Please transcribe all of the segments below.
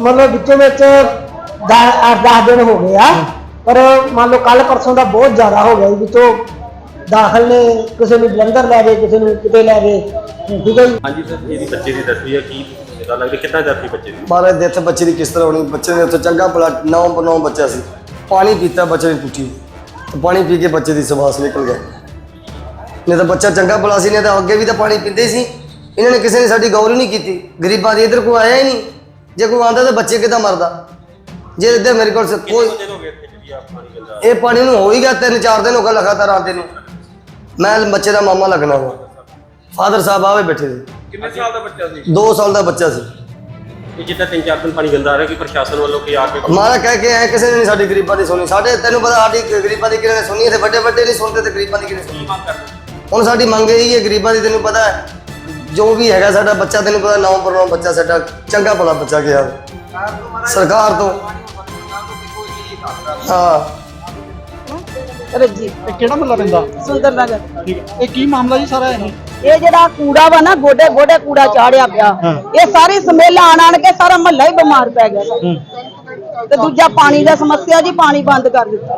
ਮਤਲਬ ਵਿੱਚੋਂ ਵਿੱਚ 10 ਦਿਨ ਹੋ ਗਏ ਆ। ਪਰ ਮੰਨ ਲਓ ਕੱਲ ਪਰਸੋਂ ਦਾ ਬਹੁਤ ਜ਼ਿਆਦਾ ਹੋ ਗਿਆ ਜੀ ਵਿੱਚੋਂ ਦਾਖਲ ਨੇ ਕਿਸੇ ਨੂੰ ਜਲੰਧਰ ਲੈ ਗਏ ਕਿਸੇ ਨੂੰ ਕਿਤੇ ਲੈ ਗਏ ਠੀਕ ਹੈ ਜੀ। ਹਾਂਜੀ ਸਰ ਇਹਦੀ ਬੱਚੇ ਦੀ ਤਸਵੀਰ ਕੀ ਪਤਾ ਲੱਗਦਾ ਕਿੰਨਾ ਜਾਤੀ ਬੱਚੇ ਦੀ? ਮਹਾਰਾਜ ਦੇ ਇੱਥੇ ਬੱਚੇ ਦੀ ਕਿਸ ਤਰ੍ਹਾਂ ਹੋਣੀ? ਬੱਚੇ ਨੇ ਉੱਥੇ ਚੰਗਾ ਭਲਾ ਨੌ ਨੌ ਬੱਚਾ ਸੀ। ਪਾਣੀ ਪੀਤਾ ਬੱਚੇ ਨੇ ਪੁੱਠੀ। ਤੇ ਪਾਣੀ ਪੀ ਕੇ ਬੱਚੇ ਦੀ ਸਵਾਸ ਨਿਕਲ ਗਈ। ਨਹੀਂ ਤਾਂ ਬੱਚਾ ਚੰਗਾ ਭਲਾ ਸੀ ਨਹੀਂ ਤਾਂ ਅੱਗੇ ਵੀ ਤਾਂ ਪਾਣੀ ਪੀਂਦੇ ਸੀ। ਇਹਨਾਂ ਨੇ ਕਿਸੇ ਨੇ ਸਾਡੀ ਗੌਰ ਹੀ ਨਹੀਂ ਕੀਤੀ। ਗਰੀਬਾਂ ਦੀ ਇੱਧਰ ਕੋਈ ਆਇਆ ਹੀ ਨਹੀਂ। ਜੇ ਕੋਈ ਆਂਦਾ ਤਾਂ ਬੱਚੇ ਕਿੱਦਾਂ ਮਰਦਾ? ਜੇ ਇੱਧਰ ਮੇਰੇ ਕੋਲ ਸ- ਕੋਈ ਦਿਨ ਹੋ ਗਏ ਇੱਥੇ ਜਿਹੜੀ ਆ ਪਾਣੀ ਗੰਦਾ ਇਹ ਪਾਣੀ ਨੂੰ ਹੋ ਹੀ ਗਿਆ ਤਿੰਨ ਚਾਰ ਦਿਨ ਹੋ ਗਏ ਲਗਾਤਾਰ ਆਉਂਦੇ ਨੂੰ। ਮੈਂ ਬੱਚੇ ਦਾ ਮਾਮਾ ਲੱਗਣਾ ਵਾ। ਫਾਦਰ ਸਾਹਿਬ ਆਵੇ ਬੈਠੇ ਸੀ। ਕਿੰਨੇ ਸਾਲ ਦਾ ਬੱਚਾ ਸੀ? 2 ਸਾਲ ਦਾ ਬੱਚਾ ਸੀ। ਇਹ ਜਿੱਦਾਂ ਤਿੰਨ ਚਾਰ ਦਿਨ ਪਾਣੀ ਗੰਦਾ ਆ ਰਿਹਾ ਕਿ ਪ੍ਰਸ਼ਾਸਨ ਵੱਲੋਂ ਕੀ ਆ ਕੇ ਮਾਰਾ ਕਹਿ ਕੇ ਆਏ ਕਿਸੇ ਨੇ ਨਹੀਂ ਸਾਡੀ ਗਰੀਬਾਂ ਦੀ ਸੁਣੀ। ਸਾਡੇ ਤੈਨੂੰ ਪਤਾ ਸਾਡੀ ਗਰੀਬਾਂ ਦੀ ਕਿਹਨੇ ਸੁਣੀ ਤੇ ਵੱਡੇ ਵੱਡੇ ਨਹੀਂ ਸੁਣਦੇ ਤੇ ਗਰੀਬਾਂ ਦੀ ਕਿਹਨੇ ਸੁਣੀ? ਮੰਗ ਕਰਦੇ? ਹੁਣ ਸਾਡੀ ਮੰਗ ਇਹੀ ਹੈ ਗਰੀਬਾਂ ਦੀ ਤੈਨੂੰ ਪਤਾ ਹੈ। ਜੋ ਵੀ ਹੈਗਾ ਸਾਡਾ ਬੱਚਾ ਤੈਨੂੰ ਪਤਾ ਨੌ ਪਰ ਨੌ ਬੱਚਾ ਸਾਡਾ ਚੰਗਾ ਭਲਾ ਬੱਚਾ ਗਿਆ। ਸਰਕਾਰ ਤੋਂ। ਹਾਂ। ਰੱਜੀ ਇਹ ਕਿਹੜਾ ਮਹੱਲਾ ਪੈਂਦਾ? ਸੁੰਦਰ ਨਗਰ। ਠੀਕ ਹੈ। ਇਹ ਕੀ ਮਾਮਲਾ ਜੀ ਸਾਰਾ ਇਹ? ਇਹ ਜਿਹੜਾ ਕੂੜਾ ਵਾ ਨਾ ਗੋਡੇ ਗੋਡੇ ਕੂੜਾ ਚਾੜਿਆ ਪਿਆ। ਇਹ ਸਾਰੀ ਸਮੇਲ ਆਣ ਆਣ ਕੇ ਸਾਰਾ ਮਹੱਲਾ ਹੀ ਬਿਮਾਰ ਪੈ ਗਿਆ। ਤੇ ਦੂਜਾ ਪਾਣੀ ਦਾ ਸਮੱਸਿਆ ਜੀ ਪਾਣੀ ਬੰਦ ਕਰ ਦਿੱਤਾ।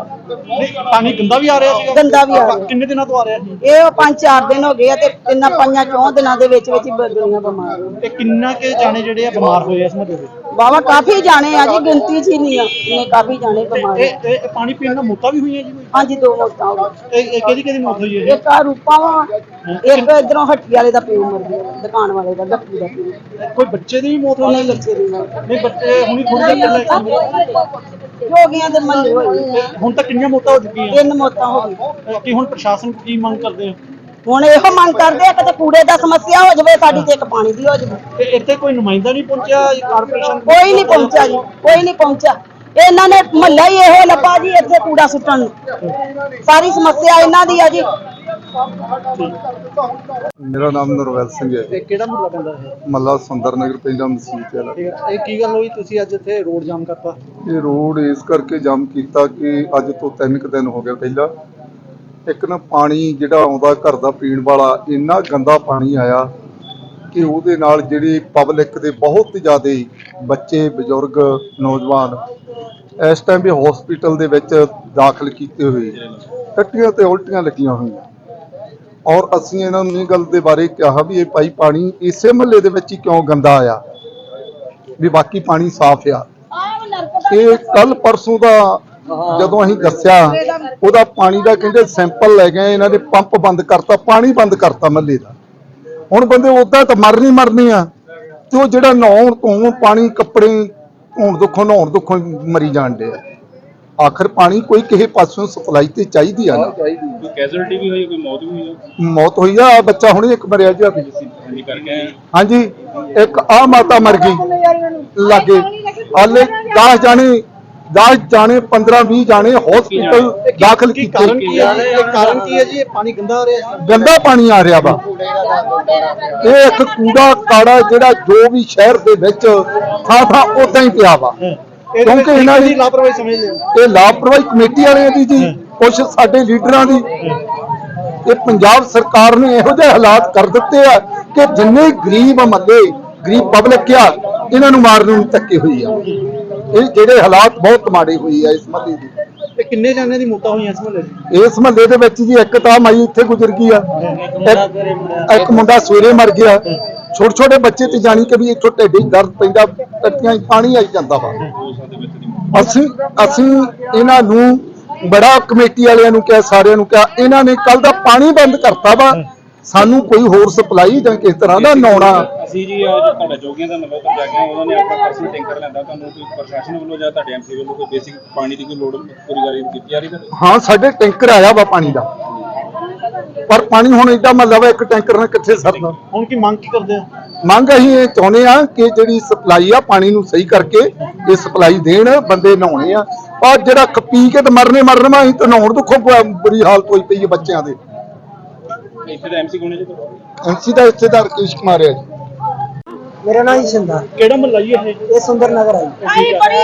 ਪਾਣੀ ਗੰਦਾ ਵੀ ਆ ਰਿਹਾ ਸੀਗਾ? ਗੰਦਾ ਵੀ ਆ ਰਿਹਾ। ਕਿੰਨੇ ਦਿਨਾਂ ਤੋਂ ਆ ਰਿਹਾ ਸੀ? ਇਹ ਪੰਜ ਚਾਰ ਦਿਨ ਹੋ ਗਏ ਆ ਤੇ ਤਿੰਨਾਂ ਪੰਜਾਂ ਚੌਂ ਦਿਨਾਂ ਦੇ ਵਿੱਚ ਵਿੱਚ ਹੀ ਬਦਲੀਆਂ ਬਿਮਾਰ ਹੋ ਤੇ ਕਿੰਨਾ ਕੇ ਜਾਣੇ ਜਿਹੜੇ ਆ ਬਿਮਾਰ ਹੋਏ ਆ ਇਸ ਮਹੱਲੇ ਦੇ ਬਾਬਾ ਕਾਫੀ ਜਾਣੇ ਆ ਜੀ ਗਿਣਤੀ ਚ ਹੀ ਨਹੀਂ ਆ। ਨੇ ਕਾਫੀ ਜਾਣੇ ਬਿਮਾਰ ਇਹ ਇਹ ਇਹ ਪਾਣੀ ਪੀਣ ਨਾਲ ਮੌਤਾਂ ਵੀ ਹੋਈਆਂ ਜੀ ਕੋਈ? ਹਾਂਜੀ ਦੋ ਮੌਤਾਂ ਹੋ ਗਈਆਂ। ਇਹ ਇਹ ਕਿਹਦੀ ਕਿਹਦੀ ਮੌਤ ਹੋਈ ਹੈ ਇੱਕ ਆ ਰੂਪਾ ਵਾ ਇੱਕ ਇਧਰੋਂ ਹੱਟੀ ਵਾਲੇ ਦਾ ਪਿਓ ਮਰ ਗਿਆ ਦੁਕਾਨ ਵਾਲੇ ਦਾ ਗੱਪੀ ਦਾ ਪਿਓ। ਕੋਈ ਬੱਚੇ ਦੀ ਵੀ ਮੌਤ ਹੋਈ ਉਹਨੇ ਬੱਚੇ ਦੀ ਮੌਤ। ਨਹੀਂ ਬੱਚੇ ਹੁਣੀ ਥੋੜੀ ਦੇਰ ਪਹਿਲਾਂ ਜੋਗੀਆਂ ਦੇ ਮਹੱਲੇ ਹੋਈ ਤੇ ਹੁਣ ਤੱਕ ਕਿੰਨੀਆਂ ਮੌਤਾਂ ਹੋ ਚੁੱਕੀਆਂ? ਤਿੰਨ ਮੌਤਾਂ ਹੋ ਗਈਆਂ। ਕੀ ਹੁਣ ਪ੍ਰਸ਼ਾਸਨ ਕੀ ਮੰਗ ਕਰਦੇ ਆ? ਹੁਣ ਇਹੋ ਮੰਗ ਕਰਦੇ ਆ ਕਿ ਤੇ ਕੂੜੇ ਦਾ ਸਮੱਸਿਆ ਹੋ ਜਾਵੇ ਸਾਡੀ ਤੇ ਇੱਕ ਪਾਣੀ ਦੀ ਹੋ ਜਾਵੇ। ਤੇ ਇੱਥੇ ਕੋਈ ਨੁਮਾਇੰਦਾ ਨਹੀਂ ਪਹੁੰਚਿਆ ਕਾਰਪੋਰੇਸ਼ਨ ਕੋਈ ਨਹੀਂ ਪਹੁੰਚਿਆ ਜੀ ਕੋਈ ਨਹੀਂ ਪਹੁੰਚਿਆ। ਇਹਨਾਂ ਨੇ ਮਹੱਲਾ ਹੀ ਇਹੋ ਲੱਭਾ ਜੀ ਇੱਥੇ ਕੂੜਾ ਸੁੱਟਣ ਨੂੰ। ਸਾਰੀ ਸਮੱਸਿਆ ਇਹਨਾਂ ਦੀ ਆ ਜੀ। ਮੇਰਾ ਨਾਮ ਨਰਵੈਲ ਸਿੰਘ ਹੈ। ਇਹ ਕਿਹੜਾ ਮਹੱਲਾ ਪੈਂਦਾ ਹੈ ਮੱਲਾ ਸੁੰਦਰ ਨਗਰ ਪਿੰਡਾਂ ਮਸੀਤ ਵਾਲਾ ਠੀਕ ਹੈ ਇਹ ਕੀ ਗੱਲ ਹੋਈ? ਤੁਸੀਂ ਅੱਜ ਇੱਥੇ ਰੋਡ ਜਾਮ ਕਰਤਾ। ਇਹ ਰੋਡ ਇਸ ਕਰਕੇ ਜਾਮ ਕੀਤਾ ਕਿ ਅੱਜ ਤੋਂ ਤਿੰਨ ਕੁ ਦਿਨ ਹੋ ਗਏ ਪਹਿਲਾਂ। ਇੱਕ ਨਾ ਪਾਣੀ ਜਿਹੜਾ ਆਉਂਦਾ ਘਰ ਦਾ ਪੀਣ ਵਾਲਾ, ਇੰਨਾ ਗੰਦਾ ਪਾਣੀ ਆਇਆ ਕਿ ਉਹਦੇ ਨਾਲ ਜਿਹੜੀ ਪਬਲਿਕ ਦੇ ਬਹੁਤ ਜ਼ਿਆਦਾ ਬੱਚੇ, ਬਜ਼ੁਰਗ, ਨੌਜਵਾਨ ਇਸ ਟਾਈਮ ਵੀ ਹਸਪੀਟਲ ਦੇ ਵਿੱਚ ਦਾਖਲ ਕੀਤੇ ਹੋਏ। ਟੱਟੀਆਂ ਤੇ ਉਲਟੀਆਂ ਲੱਗੀਆਂ ਹੋਈਆਂ। ਔਰ ਅਸੀਂ ਇਹਨਾਂ ਨੂੰ ਇਹ ਗੱਲ ਦੇ ਬਾਰੇ ਕਿਹਾ ਵੀ ਇਹ ਭਾਈ ਪਾਣੀ ਇਸੇ ਮਹੱਲੇ ਦੇ ਵਿੱਚ ਹੀ ਕਿਉਂ ਗੰਦਾ ਆਇਆ? ਵੀ ਬਾਕੀ ਪਾਣੀ ਸਾਫ਼ ਆ। ਇਹ ਕੱਲ ਪਰਸੋਂ ਦਾ ਜਦੋਂ ਅਸੀਂ ਦੱਸਿਆ ਉਹਦਾ ਪਾਣੀ ਦਾ ਕਹਿੰਦੇ ਸੈਂਪਲ ਲੈ ਗਏ ਇਹਨਾਂ ਨੇ ਪੰਪ ਬੰਦ ਕਰਤਾ ਪਾਣੀ ਬੰਦ ਕਰਤਾ ਮਹੱਲੇ ਦਾ। ਹੁਣ ਬੰਦੇ ਉਦਾਂ ਤਾਂ ਮਰਨੀ ਮਰਨੀ ਆ ਤੇ ਉਹ ਜਿਹੜਾ ਨਹਾਉਣ ਧੋਣ ਪਾਣੀ ਕੱਪੜੇ ਧੋਣ ਦੁੱਖੋਂ ਨਹਾਉਣ ਦੁੱਖੋਂ ਮਰੀ ਜਾਣ ਦੇ ਆਖਰ ਪਾਣੀ ਕੋਈ ਕਿਸੇ ਪਾਸੋਂ ਸਪਲਾਈ ਤੇ ਚਾਹੀਦੀ ਆ ਨਾ। ਕੋਈ ਕੈਜੂਅਲਟੀ ਵੀ ਹੋਈ ਕੋਈ ਮੌਤ ਵੀ ਹੋਈ ਮੌਤ ਹੋਈ ਆ ਆਹ ਬੱਚਾ ਹੁਣੇ ਇੱਕ ਮਰਿਆ ਜੀ ਹੱਥ 'ਚ। ਹਾਂਜੀ ਕਰਕੇ ਹਾਂਜੀ ਇੱਕ ਆ ਮਾਤਾ ਮਰ ਗਈ। ਲਾਗੇ ਹਾਲੇ 10 ਜਾਣੇ 10 ਜਾਣੇ 15 20 ਜਾਣੇ ਹਸਪੀਟਲ ਦਾਖਲ ਕੀ ਕਾਰਨ ਕੀਤੇ ਕੀ ਹੈ ਜੀ? ਇਹ ਕਾਰਨ ਕੀ ਹੈ ਜੀ? ਇਹ ਪਾਣੀ ਗੰਦਾ ਆ ਰਿਹਾ ਹੈ? ਗੰਦਾ ਪਾਣੀ ਆ ਰਿਹਾ ਵਾ। ਇਹ ਇੱਕ ਕੂੜਾ ਕਾੜਾ ਜਿਹੜਾ ਜੋ ਵੀ ਸ਼ਹਿਰ ਦੇ ਵਿੱਚ ਥਾਂ ਥਾਂ ਉਦਾਂ ਹੀ ਪਿਆ ਵਾ। ਕਿਉਂਕਿ ਇਹਨਾਂ ਦੀ ਲਾਪਰਵਾਹੀ ਸਮਝਦੇ ਹੋ? ਇਹ ਲਾਪਰਵਾਹੀ ਕਮੇਟੀ ਵਾਲਿਆਂ ਦੀ ਜੀ ਕੁਝ ਸਾਡੇ ਲੀਡਰਾਂ ਦੀ। ਇਹ ਪੰਜਾਬ ਸਰਕਾਰ ਨੇ ਇਹੋ ਜਿਹੇ ਹਾਲਾਤ ਕਰ ਦਿੱਤੇ ਆ ਕਿ ਜਿੰਨੇ ਗਰੀਬ ਮੱਲੇ ਗਰੀਬ ਪਬਲਿਕ ਆ ਇਹਨਾਂ ਨੂੰ ਮਾਰਨ ਨੂੰ ਧੱਕੇ ਹੋਈ ਆ। ਇਹ ਜਿਹੜੇ ਹਾਲਾਤ ਬਹੁਤ ਮਾੜੇ ਹੋਈ ਆ ਇਸ ਮੱਲੇ ਦੀ। ਤੇ ਕਿੰਨੇ ਜਾਣਿਆਂ ਦੀ ਮੌਤਾਂ ਹੋਈਆਂ ਇਸ ਮਹੱਲੇ 'ਚ ਇਸ ਮਹੱਲੇ ਦੇ ਵਿੱਚ ਜੀ ਇੱਕ ਤਾਂ ਮਾਈ ਇੱਥੇ ਗੁਜ਼ਰ ਗਈ ਆ। ਇੱਕ- ਇੱਕ ਮੁੰਡਾ ਸਵੇਰੇ ਮਰ ਗਿਆ। ਛੋਟੇ ਛੋਟੇ ਬੱਚੇ ਤੇ ਜਾਣੀ ਕਿ ਵੀ ਇੱਥੋਂ ਢਿੱਡੇ ਦਰਦ ਪੈਂਦਾ ਟੱਟੀਆਂ 'ਚ ਪਾਣੀ ਆਈ ਜਾਂਦਾ ਵਾ। ਅਸੀਂ ਅਸੀਂ ਇਹਨਾਂ ਨੂੰ ਬੜਾ ਕਮੇਟੀ ਵਾਲਿਆਂ ਨੂੰ ਕਿਹਾ ਸਾਰਿਆਂ ਨੂੰ ਕਿਹਾ ਇਹਨਾਂ ਨੇ ਕੱਲ ਦਾ ਪਾਣੀ ਬੰਦ ਕਰਤਾ ਵਾ। ਸਾਨੂੰ ਕੋਈ ਹੋਰ ਸਪਲਾਈ ਜਾਂ ਕਿਸ ਤਰ੍ਹਾਂ ਦਾ ਨਹਾਉਣਾ? ਅਸੀਂ ਜੀ ਅੱਜ ਤੁਹਾਡਾ ਜੋਗੀਆਂ ਦਾ ਨੰਬਰ ਜਾ ਕੇ ਉਹਨਾਂ ਨੇ ਆਪਣਾ ਪਰਸਨਲ ਟੈਂਕਰ ਲੈਂਦਾ ਤੁਹਾਨੂੰ ਕੋਈ ਪ੍ਰਸ਼ਾਸਨ ਵੱਲੋਂ ਜਾਂ ਤੁਹਾਡੇ ਐਮਸੀ ਵੱਲੋਂ ਕੋਈ ਬੇਸਿਕ ਪਾਣੀ ਦੀ ਕੋਈ ਲੋੜ ਪੂਰੀ ਕਰੀ ਕੀਤੀ ਜਾ ਰਹੀ ਹੈ ਹਾਂ ਸਾਡੇ ਟੈਂਕਰ ਆਇਆ ਵਾ ਪਾਣੀ ਦਾ। ਪਰ ਪਾਣੀ ਹੁਣ ਏਡਾ ਮਤਲਬ ਹੈ ਇੱਕ ਟੈਂਕਰ ਨਾਲ ਕਿੱਥੇ ਸਰਦਾ ਹੁਣ ਕੀ ਮੰਗ ਕੀ ਕਰਦੇ ਆ? ਮੰਗ ਅਸੀਂ ਇਹ ਚਾਹੁੰਦੇ ਆ ਕਿ ਜਿਹੜੀ ਸਪਲਾਈ ਆ ਪਾਣੀ ਨੂੰ ਸਹੀ ਕਰਕੇ ਇਹ ਸਪਲਾਈ ਦੇਣ ਬੰਦੇ ਨਹਾਉਣੇ ਆ। ਪਰ ਜਿਹੜਾ ਪੀ ਕੇ ਤੇ ਮਰਨੇ ਮਰਨਾ ਅਸੀਂ ਤਾਂ ਨਹਾਉਣ ਦੁੱਖੋਂ ਬ- ਬੁਰੀ ਹਾਲਤ ਹੋਈ ਪਈ ਹੈ ਬੱਚਿਆਂ ਦੇ। ਇੱਥੇ ਦਾ ਐਮਸੀ ਕੋਣ ਹੈ ਜੀ ਤੁਹਾਡਾ? ਐਮਸੀ ਦਾ ਇੱਥੇ ਦਾ ਰਕੇਸ਼ ਕੁਮਾਰ ਹੈ ਜੀ। ਮੇਰਾ ਨਾਮ ਹੀ ਸਿੰਦਾ ਕਿਹੜਾ ਮਹੱਲਾ ਜੀ ਇਹ? ਇਹ ਸੁੰਦਰ ਨਗਰ ਆ ਜੀ।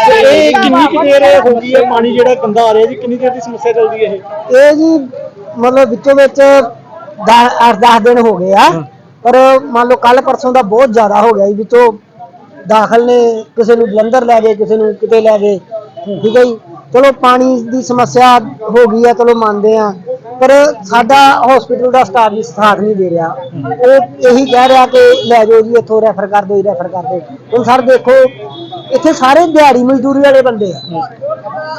ਤੇ ਇਹ ਕਿੰਨੀ ਕੁ ਦੇਰ ਹੋ ਗਈ ਹੈ ਪਾਣੀ ਜਿਹੜਾ ਗੰਦਾ ਆ ਰਿਹਾ ਜੀ ਕਿੰਨੀ ਦੇਰ ਦੀ ਸਮੱਸਿਆ ਚੱਲਦੀ ਹੈ ਇਹ? ਇਹ ਜੀ ਮਤਲਬ ਵਿੱਚੋਂ ਵਿੱਚ 10 10 ਦਿਨ ਹੋ ਗਏ ਆ। ਪਰ ਮੰਨ ਲਓ ਕੱਲ ਪਰਸੋਂ ਦਾ ਬਹੁਤ ਜ਼ਿਆਦਾ ਹੋ ਗਿਆ ਜੀ ਵਿੱਚੋਂ ਦਾਖਲ ਨੇ ਕਿਸੇ ਨੂੰ ਜਲੰਧਰ ਲੈ ਗਏ ਕਿਸੇ ਨੂੰ ਕਿਤੇ ਲੈ ਗਏ। ਠੀਕ ਹੈ ਜੀ। ਚਲੋ ਪਾਣੀ ਦੀ ਸਮੱਸਿਆ ਹੋ ਗਈ ਹੈ, ਚਲੋ ਮੰਨਦੇ ਆ ਪਰ ਸਾਡਾ ਹਸਪੀਟਲ ਦਾ ਸਟਾਫ ਵੀ ਸਾਥ ਨਹੀਂ ਦੇ ਰਿਹਾ। ਉਹ ਇਹੀ ਕਹਿ ਰਿਹਾ ਕਿ ਲੈ ਜਾਓ ਜੀ, ਇੱਥੋਂ ਰੈਫਰ ਕਰ ਦਿਓ ਰੈਫਰ ਕਰ ਦਿਓ। ਹੁਣ ਸਰ ਦੇਖੋ, ਇੱਥੇ ਸਾਰੇ ਦਿਹਾੜੀ ਮਜ਼ਦੂਰੀ ਵਾਲੇ ਬੰਦੇ ਆ।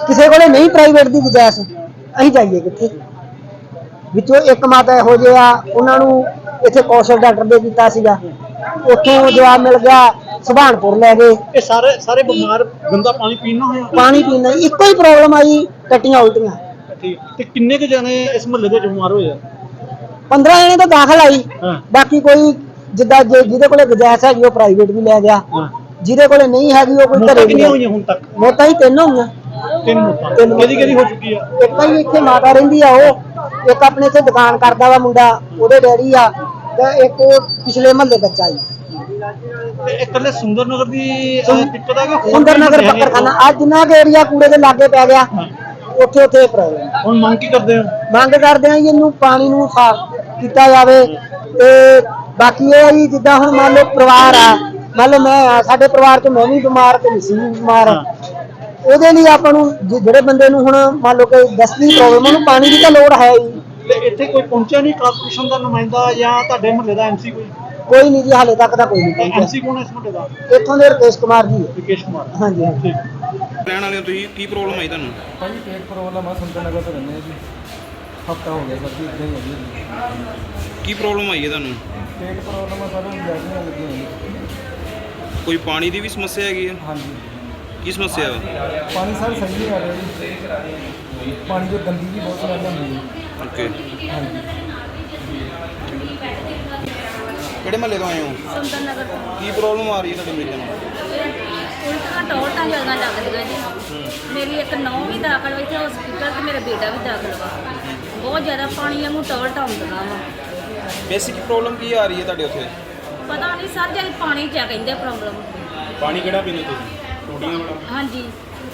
ਕਿਸੇ ਕੋਲੇ ਨਹੀਂ ਪ੍ਰਾਈਵੇਟ ਦੀ ਗੁੰਜਾਇਸ਼ ਅਸੀਂ ਜਾਈਏ ਕਿੱਥੇ? ਵਿੱਚੋਂ ਇੱਕ ਮਾਤਾ ਇਹੋ ਜਿਹੇ ਆ, ਉਹਨਾਂ ਨੂੰ ਇੱਥੇ ਕੌਸ਼ਲ ਡਾਕਟਰ ਦੇ ਕੀਤਾ ਸੀਗਾ। ਉੱਥੋਂ ਜਵਾਬ ਮਿਲ ਗਿਆ ਸੁਭਾਨਪੁਰ ਲੈ ਗਏ। ਇਹ ਸਾਰੇ ਸਾਰੇ ਬਿਮਾਰ ਗੰਦਾ ਪਾਣੀ ਪੀਣ ਨਾਲ ਹੋਇਆ? ਪਾਣੀ ਪੀਣ ਇੱਕੋ ਹੀ ਪ੍ਰੋਬਲਮ ਆਈ ਟੱਟੀਆਂ ਉਲਟੀਆਂ। ਠੀਕ ਤੇ ਕਿੰਨੇ ਕੁ ਜਣੇ ਇਸ ਮੁਹੱਲੇ ਦੇ ਬਿਮਾਰ ਹੋਏ ਆ? 15 ਜਣੇ ਤਾਂ ਦਾਖਲ ਆਈ ਹਾਂ। ਬਾਕੀ ਕੋਈ ਜਿੱਦਾਂ ਜੇ ਜਿਹਦੇ ਕੋਲੇ ਗੁੰਜਾਇਸ਼ ਹੈਗੀ ਉਹ ਪ੍ਰਾਈਵੇਟ ਵੀ ਲੈ ਗਿਆ। ਹਾਂ। ਜਿਹਦੇ ਕੋਲੇ ਨਹੀਂ ਹੈਗੀ ਉਹ ਕੋਈ ਮੌਤਾਂ ਘਰੇ ਵੀ ਕਿੰਨੀਆਂ ਹੋਈਆਂ ਹੁਣ ਤੱਕ? ਮੌਤਾਂ ਹੀ ਤਿੰਨ ਹੋਈਆਂ। ਤਿੰਨ ਮੌਤਾਂ। ਤਿੰਨ ਕਿਹਦੀ ਕਿਹਦੀ ਹੋ ਚੁੱਕੀ ਆ? ਇੱਕ ਤਾਂ ਹੀ ਇੱਥੇ ਮਾਤਾ ਰਹਿੰਦੀ ਆ ਉਹ। ਇੱਕ ਆਪਣੇ ਇੱਥੇ ਦੁਕਾਨ ਕਰਦਾ ਵਾ ਮੁੰਡਾ ਉਹਦੇ ਡੈਡੀ ਆ। ਤੇ ਇੱਕ ਉਹ ਪਿਛਲੇ ਮਹੱਲੇ ਬੱਚਾ ਜੀ ਤੇ ਇਹ ਇਕੱਲੇ ਸੁੰਦਰ ਨਗਰ ਦੀ ਅਹ, ਦਿੱਕਤ ਆ ਕਿ ਹੋਰ ਸੁੰਦਰ ਵੀ ਨਗਰ ਹੈਗੇ? ਜਿੰਨਾ ਕੁ ਏਰੀਆ ਕੂੜੇ ਦੇ ਲਾਗੇ ਪੈ ਗਿਆ ਉੱਥੇ ਉੱਥੇ ਪ੍ਰੋਬਲਮ ਹੁਣ ਮੰਗ ਕੀ ਕਰਦੇ ਹੋ? ਮੰਗ ਕਰਦੇ ਆ ਜੀ ਇਹਨੂੰ ਪਾਣੀ ਨੂੰ ਸਾਫ਼ ਕੀਤਾ ਜਾਵੇ ਤੇ ਬਾਕੀ ਇਹ ਆ ਜੀ ਜਿੱਦਾਂ ਹੁਣ ਮੰਨ ਲਓ ਪਰਿਵਾਰ ਆ ਮੰਨ ਲਓ ਮੈਂ ਆ ਸਾਡੇ ਪਰਿਵਾਰ ਚ ਮੈਂ ਵੀ ਬਿਮਾਰ ਤੇ ਵੀ ਬਿਮਾਰ। ਉਹਦੇ ਲਈ ਆਪਾਂ ਨੂੰ ਜੇ- ਜਿਹੜੇ ਬੰਦੇ ਨੂੰ ਹੁਣ ਮੰਨ ਲਓ ਕਿ ਦਸਤੀ ਪ੍ਰੋਬਲਮ ਉਹਨੂੰ ਪਾਣੀ ਦੀ ਤਾਂ ਲੋੜ ਹੈ ਹੀ। ਤੇ ਇੱਥੇ ਕੋਈ ਪਹੁੰਚਿਆ ਨਹੀਂ ਕਾਰਪੋਰੇਸ਼ਨ ਦਾ ਨੁਮਾਇੰਦਾ ਜਾਂ ਤੁਹਾਡੇ ਮੁਹੱਲੇ ਦਾ ਐਮਸੀ ਕੋਈ? ਕੋਈ ਨਹੀਂ ਜੀ ਹਾਲੇ ਤੱਕ ਤਾਂ ਕੋਈ ਨਹੀਂ ਪਹੁੰਚਿਆ। ਐਮਸੀ ਕੌਣ ਹੈ ਇਸ ਮੁਹੱਲੇ ਦਾ? ਇੱਥੋਂ ਦੇ ਰਕੇਸ਼ ਕੁਮਾਰ ਜੀ ਹੈ। ਵਿਕੇਸ਼ ਕੁਮਾਰ। ਹਾਂਜੀ ਹਾਂਜੀ। ਠੀਕ। ਰਹਿਣ ਵਾਲੇ ਹੋ ਤੁਸੀਂ ਕੀ ਪ੍ਰੋਬਲਮ ਆਈ ਤੁਹਾਨੂੰ? ਭਾਜੀ ਪੇਟ ਪ੍ਰੋਬਲਮ ਆ ਸੁੰਦਰ ਨਗਰ ਤੋਂ ਰਹਿੰਦੇ ਆ ਜੀ। ਹਫਤਾ ਹੋ ਗਿਆ ਸਰ ਜੀ ਇਦਾਂ ਹੀ ਹੈ ਜੀ। ਕੀ ਪ੍ਰੋਬਲਮ ਆਈ ਹੈ ਤੁਹਾਨੂੰ? ਪੇਟ ਪ੍ਰੋਬਲਮ ਆ ਸਰ ਲੈਟਰੀਆਂ ਲੱਗੀਆਂ ਹੋਈਆਂ ਕੋਈ ਪਾਣੀ ਦੀ ਵੀ ਸਮੱਸਿਆ ਹੈਗੀ ਹੈ? ਹਾਂਜੀ। ਕੀ ਸਮੱਸਿਆ ਵਾ? ਪਾਣੀ ਸਰ ਸਹੀ ਨਹੀਂ ਆ ਰਿਹਾ ਜੀ। ਪਾਣੀ ਦੀ ਗੰਦੀ ਵੀ ਬਹੁਤ ਸਮੈਲ ਆਉਂਦੀ ਹੈ। ਓਕੇ ਕਿਹੜੇ ਮਹੱਲੇ ਤੋਂ ਆਏ ਹੋ? ਸੁੰਦਰ ਨਗਰ ਤੋਂ। ਕੀ ਪ੍ਰੋਬਲਮ ਆ ਰਹੀ ਹੈ ਤੁਹਾਡੇ ਮਰੀਜ਼ਾਂ ਨੂੰ ਉਲਟੀਆਂ ਟੋਲਟਾਂ ਜ਼ਿਆਦਾ ਲੱਗਦੀਆਂ ਜੀ। ਮੇਰੀ ਇੱਕ ਨੌਂ ਵੀ ਦਾਖਲ ਇੱਥੇ ਹਸਪੀਟਲ ਤੇ ਮੇਰਾ ਬੇਟਾ ਵੀ ਦਾਖਲ ਵਾ। ਬਹੁਤ ਜ਼ਿਆਦਾ ਪਾਣੀ ਵਾਂਗੂ ਟੋਲਟਾਂ ਹੁੰਦੀਆਂ ਵਾ। ਬੇਸਿਕ ਪ੍ਰੋਬਲਮ ਕੀ ਆ ਰਹੀ ਹੈ ਤੁਹਾਡੇ ਉੱਥੇ? ਪਤਾ ਨਹੀਂ ਸਰ ਜੇ ਪਾਣੀ ਚ ਆ ਕਹਿੰਦੇ ਪ੍ਰੋਬਲਮ ਪਾਣੀ ਕਿਹੜਾ ਪੀਂਦੇ ਤੁਸੀਂ? ਟੂਟੀਆਂ ਵਾਲਾ? ਹਾਂਜੀ।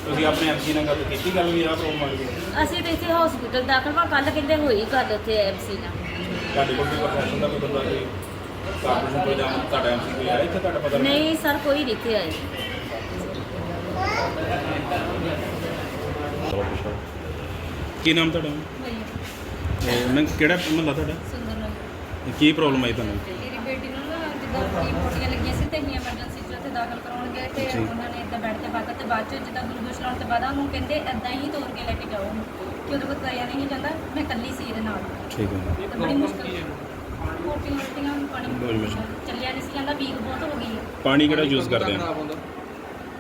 ਤੁਸੀਂ ਆਪਣੇ ਐਮਸੀ ਨਾਲ ਗੱਲ ਕੀਤੀ ਗੱਲ ਵੀ ਆਹ ਪ੍ਰੋਬਲਮ ਆ ਗਈ। ਅਸੀਂ ਤੇ ਇੱਥੇ ਹਸਪੀਟਲ ਦਾਖਲ ਵਾ ਕੱਲ ਕਹਿੰਦੇ ਹੋਈ ਗੱਲ ਉੱਥੇ ਐਮਸੀ ਨਾਲ। ਤੁਹਾਡੇ ਕੋਲ ਕੋਈ ਪ੍ਰਸ਼ਾਸਨ ਦਾ ਕੋਈ ਬੰਦਾ ਕੋਈ ਕਾਰਪੋਰੇਸ਼ਨ ਕੋਈ ਜਾਂ ਤੁਹਾਡਾ ਐਮਸੀ ਕੋਈ ਆਇਆ ਇੱਥੇ ਤੁਹਾਡਾ ਪਤਾ ਨਹੀਂ ਸਰ ਕੋਈ ਨਹੀਂ ਇੱਥੇ ਆਏ ਕੀ ਨਾਮ ਤੁਹਾਡਾ? ਤੇ ਮੈਂ ਕਿਹੜਾ ਮਹੱਲਾ ਤੁਹਾਡਾ? ਸੁੰਦਰ ਨਗਰ। ਕੀ ਪ੍ਰੋਬਲਮ ਆਈ ਤੁਹਾਨੂੰ? ਮੇਰੀ ਬੇਟੀ ਨੂੰ ਨਾ ਜਿੱਦਾਂ ਕੀ ਪੋਟੀਆਂ ਲੱਗੀਆਂ ਸੀ ਤੇ ਅਸੀਂ ਐਮਰਜੈਂਸੀ ਦਾਖਲ ਕਰਾਉਣ ਗਏ ਤੇ ਉਹਨਾਂ ਨੇ ਇਦਾਂ ਬੈੱਡ ਤੇ ਪਾਤਾ ਤੇ ਬਾਅਦ ਚ ਜਿੱਦਾਂ ਗਲੂਕੋਜ਼ ਲਾਉਣ ਤੋਂ ਬਾਅਦ ਉਹਨੂੰ ਕਹਿੰਦੇ ਇਦਾਂ ਹੀ ਤੋਰ ਕੇ ਲੈ ਕੇ ਜਾਓ। ਕਿ ਉਹਦੇ ਕੋਲ ਕਰਿਆ ਨਹੀਂ ਜਾਂਦਾ ਮੈਂ ਇਕੱਲੀ ਸੀ ਇਹਦੇ ਨਾਲ। ਠੀਕ ਹੈ। ਤੇ ਬੜੀ ਮੁਸ਼ਕਲ ਪੋਟੀਆਂ ਲੱਗੀਆਂ ਪਾਣੀ ਬੜੀ ਮੁਸ਼ਕਲ। ਚੱਲਿਆ ਨਹੀਂ ਸੀ ਜਾਂਦਾ ਵੀਕ ਬਹੁਤ ਹੋ ਗਈ ਪਾਣੀ ਕਿਹੜਾ ਯੂਜ਼ ਕਰਦੇ ਆ?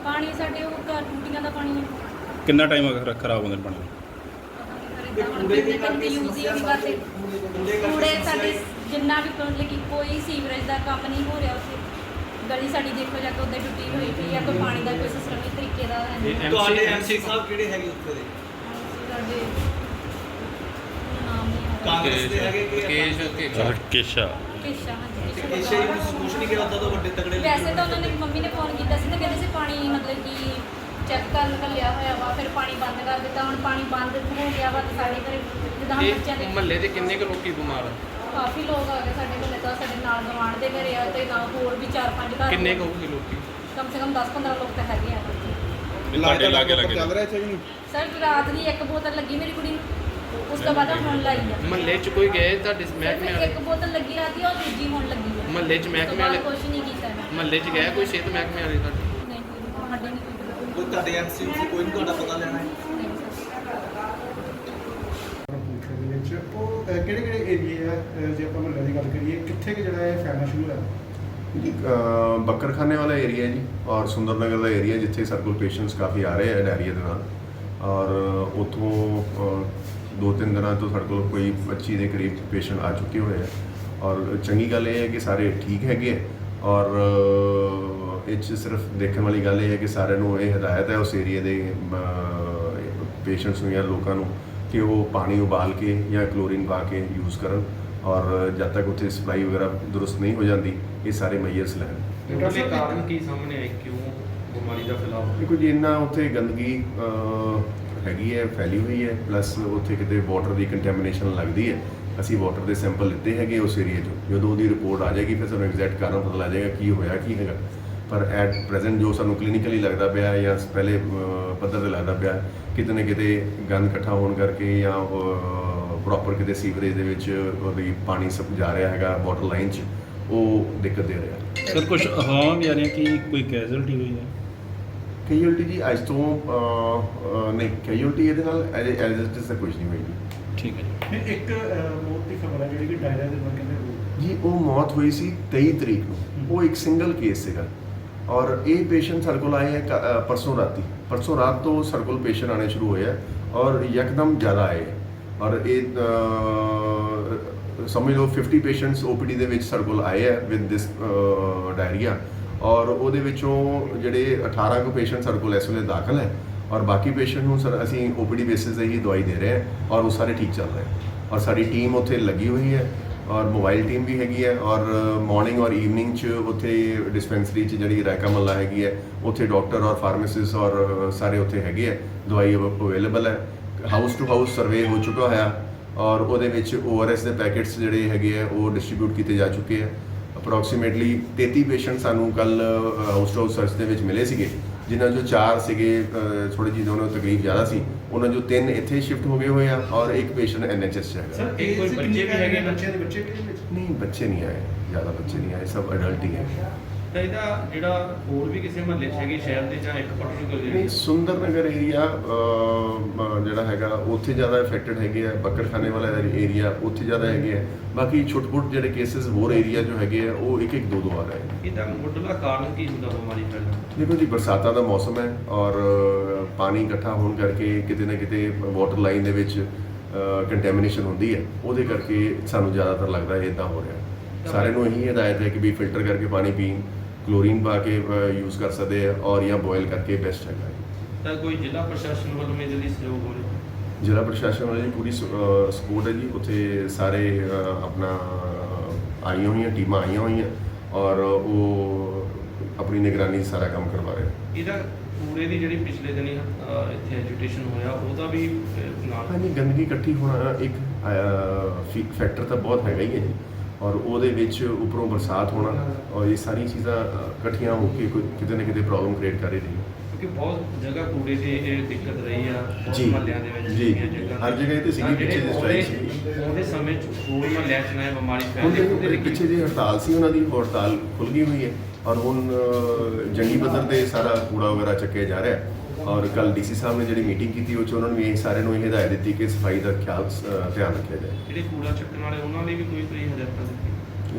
ਪਾਣੀ ਸਾਡੇ ਉਹ ਘਰ ਟੂਟੀਆਂ ਦਾ ਪਾਣੀ ਕਿੰਨਾ ਟਾਈਮ ਖਰਾਬ ਹੁੰਦਾ ਪਾਣੀ? ਕੂੜੇ ਯੂਜ਼ ਹੀ ਨਹੀਂ ਕਰਦੇ ਕੂੜੇ ਸਾਡੇ ਜਿੰਨਾ ਵੀ ਮਤਲਬ ਕਿ ਕੋਈ ਸੀਵਰੇਜ ਦਾ ਕੰਮ ਨਹੀਂ ਹੋ ਰਿਹਾ ਉੱਥੇ ਗਲੀ ਸਾਡੀ ਦੇਖੋ ਜਾ ਕੇ ਉੱਦਾਂ ਟੁੱਟੀ ਹੋਈ ਪਈ ਆ ਕੋਈ ਪਾਣੀ ਦਾ ਕੋਈ ਸਿਸਟਮ ਨਹੀਂ ਤਰੀਕੇ ਦਾ ਹੈ ਨਹੀਂ। ਤੁਹਾਡੇ ਐਮਸੀ ਸਾਹਿਬ ਕਿਹੜੇ ਹੈਗੇ ਉੱਥੇ ਦੇ? ਸਾਡੇ ਨਾਮ ਨਹੀਂ ਆ ਕਾਂਗਰਸ ਦੇ ਹੈਗੇ ਕਿ ਕੇਸ਼ਾ ਕਿਸ਼ਾ। ਹਾਂਜੀ ਕੇਸ਼ੇ ਕੁਝ ਨਹੀਂ ਕਿਹਾ ਉਦਾਂ ਤੋਂ ਵੱਡੇ ਤਗੜੇ ਵੈਸੇ ਤਾਂ ਉਹਨਾਂ ਨੇ ਮੰਮੀ ਨੇ ਫੋਨ ਕੀਤਾ ਸੀ ਤਾਂ ਕਹਿੰਦੇ ਸੀ ਪਾਣੀ ਮਤਲਬ ਕਿ ਚੈੱਕ ਕਰਨ ਕੱਲਿਆ ਹੋਇਆ ਵਾ ਫਿਰ ਪਾਣੀ ਬੰਦ ਕਰ ਦਿੱਤਾ ਹੁਣ ਪਾਣੀ ਬੰਦ ਹੋ ਗਿਆ ਵਾ ਤੇ ਸਾਡੇ ਘਰੇ ਜਿੱਦਾਂ ਹੁਣ ਬੱਚਿਆਂ ਦੇ ਮਹੱਲੇ ਦੇ ਕਿੰਨੇ ਕੁ ਲੋਕੀ ਬਿਮਾਰ ਆ? ਕਾਫੀ ਲੋਕ ਆ ਗਏ ਸਾਡੇ ਕੋਲ। ਤਾਂ ਸਾਡੇ ਨਾਲ ਗਵਾਂਢ ਦੇ ਘਰੇ ਆ ਤੇ ਨਾਲ ਹੋਰ ਵੀ 4-5 ਘਰ ਕਿੰਨੇ ਕੁ ਹੋਊਗੇ ਲੋਕੀ? ਕਮ ਸੇ ਕਮ 10-15 ਲੋਕ ਤਾਂ ਹੈਗੇ ਆ। ਤੁਹਾਡੇ ਲਾਗੇ ਲੱਗੇ ਚੱਲ ਰਿਹਾ ਇੱਥੇ ਵੀ ਸਰ ਰਾਤ ਦੀ ਇੱਕ ਬੋਤਲ ਲੱਗੀ ਮੇਰੀ ਕੁੜੀ ਨੂੰ। ਉਸ ਤੋਂ ਬਾਅਦ ਹੁਣ ਲਾਈ ਆ। ਮਹੱਲੇ 'ਚ ਕੋਈ ਗਏ ਤੁਹਾਡੇ ਮਹਿਕਮੇ ਵਾਲੇ? ਇੱਕ ਬੋਤਲ ਲੱਗੀ ਰਾਤੀ ਉਹ ਦੂਜੀ ਹੁਣ ਲੱਗੀ ਆ। ਮਹੱਲੇ 'ਚ ਮਹਿਕਮੇ ਵਾਲੇ? ਕੁਝ ਨਹੀਂ ਕੀਤਾ ਮਹੱਲੇ 'ਚ ਗਿਆ ਕੋਈ ਸਿਹਤ ਮਹਿਕਮੇ ਵਾਲੇ ਤੁਹਾਡੇ। ਨਹੀਂ ਕੋਈ ਸਾਡੇ ਐਮਸੀ ਕੋਈ ਨਹੀਂ ਤੁਹਾਡਾ ਪਤਾ ਲੈਣਾ ਹੈ ਨਹੀਂ ਸਰ ਕਪੂਰਥਲੇ ਦੇ ਵਿੱਚ ਉਹ ਕਿਹੜੇ ਕਿਹੜੇ ਏਰੀਏ ਆ ਜੇ ਆਪਾਂ ਮਹੱਲੇ ਦੀ ਗੱਲ ਕਰੀਏ, ਕਿੱਥੇ ਕਿ ਜਿਹੜਾ ਇਹ ਫੈਲਣਾ ਸ਼ੁਰੂ ਹੋਇਆ? ਜੀ ਬੱਕਰਖਾਨੇ ਵਾਲਾ ਏਰੀਆ ਜੀ, ਔਰ ਸੁੰਦਰਨਗਰ ਦਾ ਏਰੀਆ ਜਿੱਥੇ ਸਾਡੇ ਕੋਲ ਪੇਸ਼ੈਂਟਸ ਕਾਫੀ ਆ ਰਹੇ ਆ ਡਾਇਰੀਆ ਦੇ ਨਾਲ। ਔਰ ਉਥੋਂ ਦੋ ਤਿੰਨ ਦਿਨਾਂ ਤੋਂ ਸਾਡੇ ਕੋਲ ਕੋਈ 25 ਦੇ ਕਰੀਬ ਪੇਸ਼ੈਂਟ ਆ ਚੁੱਕੇ ਹੋਏ ਆ। ਔਰ ਚੰਗੀ ਗੱਲ ਇਹ ਹੈ ਕਿ ਸਾਰੇ ਠੀਕ ਹੈਗੇ ਆ। ਔਰ ਇਹ 'ਚ ਸਿਰਫ ਦੇਖਣ ਵਾਲੀ ਗੱਲ ਇਹ ਹੈ ਕਿ ਸਾਰਿਆਂ ਨੂੰ ਇਹ ਹਦਾਇਤ ਹੈ ਉਸ ਏਰੀਆ ਦੇ ਪੇਸ਼ੈਂਟਸ ਨੂੰ ਜਾਂ ਲੋਕਾਂ ਨੂੰ ਕਿ ਉਹ ਪਾਣੀ ਉਬਾਲ ਕੇ ਜਾਂ ਕਲੋਰੀਨ ਪਾ ਕੇ ਯੂਜ਼ ਕਰਨ ਔਰ ਜਦ ਤੱਕ ਉੱਥੇ ਸਪਲਾਈ ਵਗੈਰਾ ਦੁਰਸਤ ਨਹੀਂ ਹੋ ਜਾਂਦੀ ਇਹ ਸਾਰੇ ਮਈਅਰਸ ਲੈਣ। ਉਹਦੇ ਕਾਰਨ ਕੀ ਸਾਹਮਣੇ ਆਏ? ਕਿਉਂ ਬਿਮਾਰੀ ਦਾ ਫੈਲਾਅ? ਦੇਖੋ ਜੀ ਇੰਨਾ ਉੱਥੇ ਗੰਦਗੀ ਅਹ, ਹੈਗੀ ਹੈ ਫੈਲੀ ਹੋਈ ਹੈ ਪਲੱਸ ਉੱਥੇ ਕਿਤੇ ਵਾਟਰ ਦੀ ਕੰਟੈਮੀਨੇਸ਼ਨ ਲੱਗਦੀ ਹੈ। ਅਸੀਂ ਵਾਟਰ ਦੇ ਸੈਂਪਲ ਲਿੱਤੇ ਹੈਗੇ ਉਸ ਏਰੀਆ 'ਚੋਂ। ਜਦੋਂ ਉਹਦੀ ਰਿਪੋਰਟ ਆ ਜਾਏਗੀ ਫਿਰ ਸਾਨੂੰ ਐਗਜ਼ੈਕਟ ਕਾਰਨ ਪਤਾ ਲੱਗ ਜਾਏਗਾ ਕੀ ਹੋਇਆ ਕੀ ਹੈਗਾ। ਪਰ ਐਟ ਪ੍ਰੈਜ਼ੈਂਟ ਜੋ ਸਾਨੂੰ ਕਲੀਨਿਕਲੀ ਲੱਗਦਾ ਪਿਆ ਜਾਂ ਪਹਿਲੇ ਪੱਧਰ ਤੇ ਲੱਗਦਾ ਪਿਆ ਕਿਤੇ ਨਾ ਕਿਤੇ ਗੰਦ ਇਕੱਠਾ ਹੋਣ ਕਰਕੇ ਜਾਂ ਪ੍ਰੋਪਰ ਕਿਤੇ ਸੀਵਰੇਜ ਦੇ ਵਿੱਚ ਉਹਦੀ ਪਾਣੀ ਸਭ ਜਾ ਰਿਹਾ ਹੈਗਾ ਵਾਟਰ ਲਾਈਨ 'ਚ ਉਹ ਦਿੱਕਤ ਦੇ ਰਿਹਾ। ਸਰ ਕੁਝ ਹਵਾਵਾਂ ਵੀ ਆ ਰਹੀਆਂ ਕਿ ਕੋਈ ਕੈਜ਼ੁਅਲਟੀ ਹੋਈ ਹੈ? ਕੈਜੂਅਲਟੀ ਜੀ ਅੱਜ ਤੋਂ ਨਹੀਂ ਕੈਜੂਅਲਟੀ ਇਹਦੇ ਨਾਲ ਐਜ਼ ਐਜ਼ ਇਟ ਇਜ਼ ਕੁਝ ਨਹੀਂ ਹੋਈ ਠੀਕ ਹੈ ਜੀ। ਇੱਕ ਮੌਤ ਦੀ ਖਬਰ ਹੈ ਜਿਹੜੀ ਕਿ ਡਾਇਰੀਆ ਦੇ ਹੋਈ। ਜੀ ਉਹ ਮੌਤ ਹੋਈ ਸੀ 23 ਤਰੀਕ ਨੂੰ। ਉਹ ਇੱਕ ਸਿੰਗਲ ਕੇਸ ਸੀਗਾ। ਔਰ ਇਹ ਪੇਸ਼ੈਂਟ ਸਾਡੇ ਕੋਲ ਆਏ ਹੈ ਕ- ਪਰਸੋਂ ਰਾਤੀ। ਪਰਸੋਂ ਰਾਤ ਤੋਂ ਸਾਡੇ ਕੋਲ ਪੇਸ਼ੈਂਟ ਆਣੇ ਸ਼ੁਰੂ ਹੋਏ ਆ ਔਰ ਯਕਦਮ ਜ਼ਿਆਦਾ ਆਏ ਔਰ ਇਹ ਸਮਝ ਲਓ 50 ਪੇਸ਼ੈਂਟਸ OPD ਦੇ ਵਿੱਚ ਸਾਡੇ ਕੋਲ ਆਏ ਹੈ ਵਿਦ ਦਿਸ ਡਾਇਰੀਆ ਔਰ ਉਹਦੇ ਵਿੱਚੋਂ ਜਿਹੜੇ 18 ਕੁ ਪੇਸ਼ੈਂਟ ਸਾਡੇ ਕੋਲ ਇਸ ਵੇਲੇ ਦਾਖਲ ਹੈ ਔਰ ਬਾਕੀ ਪੇਸ਼ੈਂਟ ਨੂੰ ਸਰ ਅਸੀਂ OPD ਬੇਸਿਸ ਤੇ ਹੀ ਦਵਾਈ ਦੇ ਰਹੇ ਹਾਂ ਔਰ ਉਹ ਸਾਰੇ ਠੀਕ ਚੱਲ ਰਹੇ ਔਰ ਸਾਡੀ ਟੀਮ ਉੱਥੇ ਲੱਗੀ ਹੋਈ ਹੈ ਔਰ ਮੋਬਾਈਲ ਟੀਮ ਵੀ ਹੈਗੀ ਹੈ ਔਰ ਮਾਰਨਿੰਗ ਔਰ ਈਵਨਿੰਗ ਚ ਉੱਥੇ ਡਿਸਪੈਂਸਰੀ ਚ ਜਿਹੜੀ ਰਾਇਕਾ ਮੱਲਾ ਹੈਗੀ ਹੈ, ਉੱਥੇ ਡਾਕਟਰ ਔਰ ਫਾਰਮਾਸਿਸਟ ਔਰ ਸਾਰੇ ਉੱਥੇ ਹੈਗੇ ਹੈ, ਦਵਾਈ ਅਵੇਲੇਬਲ ਹੈ ਹਾਊਸ ਟੂ ਹਾਊਸ ਸਰਵੇ ਹੋ ਚੁੱਕਾ ਹੋਇਆ ਔਰ ਉਹਦੇ ਵਿੱਚ ORS ਦੇ ਪੈਕੇਟਸ ਜਿਹੜੇ ਹੈਗੇ ਆ ਉਹ ਡਿਸਟ੍ਰੀਬਿਊਟ ਕੀਤੇ ਜਾ ਚੁੱਕੇ ਆ ਅਪਰੋਕਸੀਮੇਟਲੀ 33 ਪੇਸ਼ੈਂਟ ਸਾਨੂੰ ਕੱਲ ਹਾਊਸ ਟੂ ਹਾਊਸ ਸਰਚ ਦੇ ਵਿੱਚ ਮਿਲੇ ਸੀਗੇ। ਜਿਨ੍ਹਾਂ ਚੋਂ ਚਾਰ ਸੀਗੇ ਥੋੜੀ ਜਿਹੀ ਉਹਨਾਂ ਨੂੰ ਤਕਲੀਫ ਜ਼ਿਆਦਾ ਸੀ ਉਹਨਾਂ ਚੋਂ ਤਿੰਨ ਇੱਥੇ ਸ਼ਿਫਟ ਹੋ ਗਏ ਹੋਏ ਆ ਔਰ ਇੱਕ ਪੇਸ਼ੈਂਟ ਐਨਐਚਐਸ ਚ ਹੈਗਾ ਸਰ ਇਹ ਕੋਈ ਬੱਚੇ ਵੀ? ਹੈਗੇ? ਬੱਚਿਆਂ ਦੇ ਬੱਚੇ ਵੀ ਨਹੀਂ ਬੱਚੇ ਨਹੀਂ ਆਏ ਜ਼ਿਆਦਾ ਬੱਚੇ ਨਹੀਂ ਆਏ ਸਭ ਅਡਲਟ ਹੀ ਹੈ ਤਾਂ ਇਹਦਾ ਜਿਹੜਾ ਹੋਰ ਵੀ ਕਿਸੇ ਮਹੱਲੇ 'ਚ ਹੈਗੀ ਸ਼ਹਿਰ ਦੇ ਜਾਂ ਇੱਕ ਪਾਰਟਿਕੂਲਰ ਨਹੀਂ ਏਰੀਆ ਸੁੰਦਰ ਨਗਰ ਏਰੀਆ ਜਿਹੜਾ ਹੈਗਾ ਉੱਥੇ ਜ਼ਿਆਦਾ ਇਫੈਕਟਡ ਹੈਗੇ ਆ ਬੱਕਰਖਾਨੇ ਵਾਲਾ ਏਰੀਆ ਉੱਥੇ ਜ਼ਿਆਦਾ ਹੈਗੇ ਆ। ਬਾਕੀ ਛੋਟ-ਛੋਟ ਜਿਹੜੇ ਕੇसेस ਹੋਰ ਏਰੀਆ ਜੋ ਹੈਗੇ ਆ ਉਹ ਇੱਕ ਇੱਕ ਦੋ ਦੋ ਆ ਰਹੇ ਆ ਇਹਦਾ ਮੁੱਢਲਾ ਕਾਰਨ ਕੀ ਹੁੰਦਾ ਬਿਮਾਰੀ ਫੈਲਣ ਦਾ? ਦੇਖੋ ਜੀ ਬਰਸਾਤਾਂ ਦਾ ਮੌਸਮ ਹੈ ਔਰ ਪਾਣੀ ਇਕੱਠਾ ਹੋਣ ਕਰਕੇ ਕਿਤੇ ਨਾ ਕਿਤੇ ਵਾਟਰ ਲਾਈਨ ਦੇ ਵਿੱਚ ਕੰਟੈਮੀਨੇਸ਼ਨ ਹੁੰਦੀ ਹੈ। ਉਹਦੇ ਕਰਕੇ ਸਾਨੂੰ ਜ਼ਿਆਦਾਤਰ ਲੱਗਦਾ ਹੈ ਇਦਾਂ ਹੋ ਰਿਹਾ। ਸਾਰਿਆਂ ਨੂੰ ਇਹੀ ਹਦਾਇਤ ਹੈ ਕਿ ਵੀ ਫਿਲਟਰ ਕਰਕੇ ਪਾਣੀ ਪੀਣ। ਕਲੋਰੀਨ ਪਾ ਕੇ ਯੂਜ਼ ਕਰ ਸਕਦੇ ਆ ਔਰ ਜਾਂ ਬੋਇਲ ਕਰਕੇ ਬੈਸਟ ਹੈਗਾ ਤਾਂ ਕੋਈ ਜ਼ਿਲ੍ਹਾ ਪ੍ਰਸ਼ਾਸਨ ਵੱਲੋਂ ਇਹਦੇ ਲਈ ਸਹਿਯੋਗ ਹੋ ਰਿਹਾ ਜ਼ਿਲ੍ਹਾ ਪ੍ਰਸ਼ਾਸਨ ਵਾਲੀ ਜੀ ਪੂਰੀ ਸਪੋਰਟ ਹੈ ਜੀ। ਉੱਥੇ ਸਾਰੇ ਆਪਣਾ ਆਈਆਂ ਹੋਈਆਂ ਟੀਮਾਂ ਆਈਆਂ ਹੋਈਆਂ ਔਰ ਉਹ ਆਪਣੀ ਨਿਗਰਾਨੀ ਸਾਰਾ ਕੰਮ ਕਰਵਾ ਰਹੇ ਇਹਦਾ ਕੂੜੇ ਦੀ ਜਿਹੜੀ ਪਿਛਲੇ ਦਿਨੀ ਇੱਥੇ ਐਜੂਟੇਸ਼ਨ ਹੋਇਆ ਉਹਦਾ ਵੀ ਨਾਲ ਗੰਦਗੀ ਇਕੱਠੀ ਹੋਣਾ ਇੱਕ ਫੈਕਟਰ ਤਾਂ ਬਹੁਤ ਹੈਗਾ ਹੀ ਹੈ ਜੀ। ਔਰ ਉਹਦੇ ਵਿੱਚ ਉੱਪਰੋਂ ਬਰਸਾਤ ਹੋਣਾ ਔਰ ਇਹ ਸਾਰੀ ਚੀਜ਼ਾਂ ਇਕੱਠੀਆਂ ਹੋ ਕੇ ਕੋਈ ਕਿਤੇ ਨਾ ਕਿਤੇ ਪ੍ਰੋਬਲਮ ਕ੍ਰੀਏਟ ਕਰ ਰਹੀ ਹੈ। ਕਿਉਂਕਿ ਬਹੁਤ ਜਗ੍ਹਾ ਕੂੜੇ ਦੀ ਇਹ ਦਿੱਕਤ ਰਹੀ ਆ ਜੀ, ਮਹੱਲਿਆਂ ਦੇ ਵਿੱਚ ਜੀ, ਹਰ ਜਗ੍ਹਾ ਤੇ ਸੀਗੀ, ਪਿੱਛੇ strike ਸੀਗੀ। ਉਹਦੇ ਸਮੇਂ ਚ ਹੋਰ ਮਹੱਲਿਆਂ ਚ ਨਾ ਬਿਮਾਰੀ ਫੈਲਦੀ ਉਹਦੇ ਪਿੱਛੇ ਜੀ ਹੜਤਾਲ ਸੀ ਉਹਨਾਂ ਦੀ ਹੜਤਾਲ ਖੁੱਲ ਗਈ ਹੋਈ ਹੈ। ਔਰ ਹੁਣ ਜੰਗੀ ਪੱਧਰ ਤੇ ਸਾਰਾ ਕੂੜਾ ਵਗੈਰਾ ਚੱਕਿਆ ਜਾ ਰਿਹਾ ਹੈ। ਔਰ ਕੱਲ ਡੀਸੀ ਸਾਹਿਬ ਨੇ ਜਿਹੜੀ ਮੀਟਿੰਗ ਕੀਤੀ ਉਹ ਚ ਉਹਨਾਂ ਨੂੰ ਇਹ ਸਾਰਿਆਂ ਨੂੰ ਇਹ ਹਦਾਇਤ ਦਿੱਤੀ ਕਿ ਸਫ਼ਾਈ ਦਾ ਖਿਆਲ ਅ, ਧਿਆਨ ਰੱਖਿਆ ਜਾਏ। ਜਿਹੜੇ ਕੂੜਾ ਚੱਕਣ ਵਾਲੇ ਉਹਨਾਂ ਲਈ ਵੀ ਕੋਈ ਕੋਈ ਹਦਾਇਤਾਂ ਦਿੱਤੀ?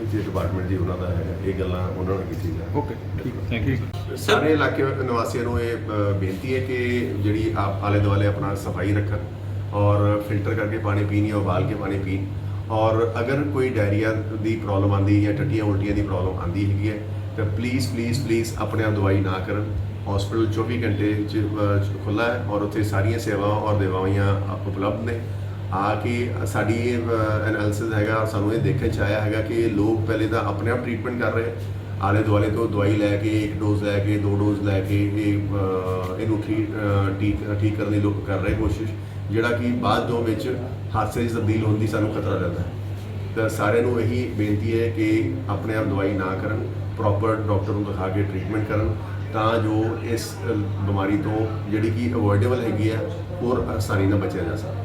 ਇਹ ਜੀ ਡਿਪਾਰਟਮੈਂਟ ਜੀ ਉਹਨਾਂ ਦਾ ਹੈ ਇਹ ਗੱਲਾਂ ਉਹਨਾਂ ਨਾਲ ਕੀਤੀ ਜਾਏ ਓਕੇ ਠੀਕ ਥੈਂਕ ਯੂ ਸਾਰੇ ਇਲਾਕੇ ਨਿਵਾਸੀਆਂ ਨੂੰ ਇਹ ਅ, ਬੇਨਤੀ ਹੈ ਕਿ ਜਿਹੜੀ ਆਪ ਆਲੇ ਦੁਆਲੇ ਆਪਣਾ ਸਫ਼ਾਈ ਰੱਖਣ ਔਰ ਫਿਲਟਰ ਕਰਕੇ ਪਾਣੀ ਪੀਣ ਜਾਂ ਉਬਾਲ ਕੇ ਪਾਣੀ ਪੀਣ ਔਰ ਅਗਰ ਕੋਈ ਡਾਇਰੀਆ ਦੀ ਪ੍ਰੋਬਲਮ ਆਂਦੀ ਜਾਂ ਟੱਟੀਆਂ ਉਲਟੀਆਂ ਦੀ ਪ੍ਰੋਬਲਮ ਆਂਦੀ ਹੈਗੀ ਹੈ ਤਾਂ ਪਲੀਜ਼ ਪਲੀਜ਼ ਪਲੀਜ਼ ਆਪਣੇ ਆਪ ਦਵਾਈ ਨਾ ਕਰਨ। ਹਸਪੀਟਲ 24 ਘੰਟੇ ਚ ਖੁੱਲਾ ਹੈ ਔਰ ਉੱਥੇ ਸਾਰੀਆਂ ਸੇਵਾਵਾਂ ਔਰ ਦਵਾਈਆਂ ਉਪਲਬਧ ਨੇ। ਆ ਕੇ ਸਾਡੀ ਐਨਾਲਿਸਿਸ ਹੈਗਾ, ਸਾਨੂੰ ਇਹ ਦੇਖਣ ਚ ਆਇਆ ਹੈਗਾ ਕਿ ਲੋਕ ਪਹਿਲੇ ਤਾਂ ਆਪਣੇ ਆਪ ਟ੍ਰੀਟਮੈਂਟ ਕਰ ਰਹੇ ਆਲੇ ਦੁਆਲੇ ਤੋਂ ਦਵਾਈ ਲੈ ਕੇ, ਇੱਕ ਡੋਜ਼ ਲੈ ਕੇ, ਦੋ ਡੋਜ਼ ਲੈ ਕੇ ਇਹ ਇਹਨੂੰ ਠੀਕ ਠੀਕ ਠੀਕ ਕਰਨ ਦੀ ਲੋਕ ਕਰ ਰਹੇ ਕੋਸ਼ਿਸ਼, ਜਿਹੜਾ ਕਿ ਬਾਅਦ ਦੋ ਵਿੱਚ ਹਾਦਸੇ 'ਚ ਤਬਦੀਲ ਹੋਣ ਦੀ ਸਾਨੂੰ ਖਤਰਾ ਰਹਿੰਦਾ ਹੈ। ਤਾਂ ਸਾਰਿਆਂ ਨੂੰ ਇਹੀ ਬੇਨਤੀ ਹੈ ਕਿ ਆਪਣੇ ਆਪ ਦਵਾਈ ਨਾ ਕਰਨ ਪ੍ਰੋਪਰ ਡਾਕਟਰ ਨੂੰ ਦਿਖਾ ਕੇ ਟ੍ਰੀਟਮੈਂਟ ਕਰਨ। ਤਾਂ ਜੋ ਇਸ ਬਿਮਾਰੀ ਤੋਂ ਜਿਹੜੀ ਕਿ ਅਵੋਇਡੇਬਲ ਹੈਗੀ ਹੈ, ਹੋਰ ਆਸਾਨੀ ਨਾਲ ਬਚਿਆ ਜਾ ਸਕੇ।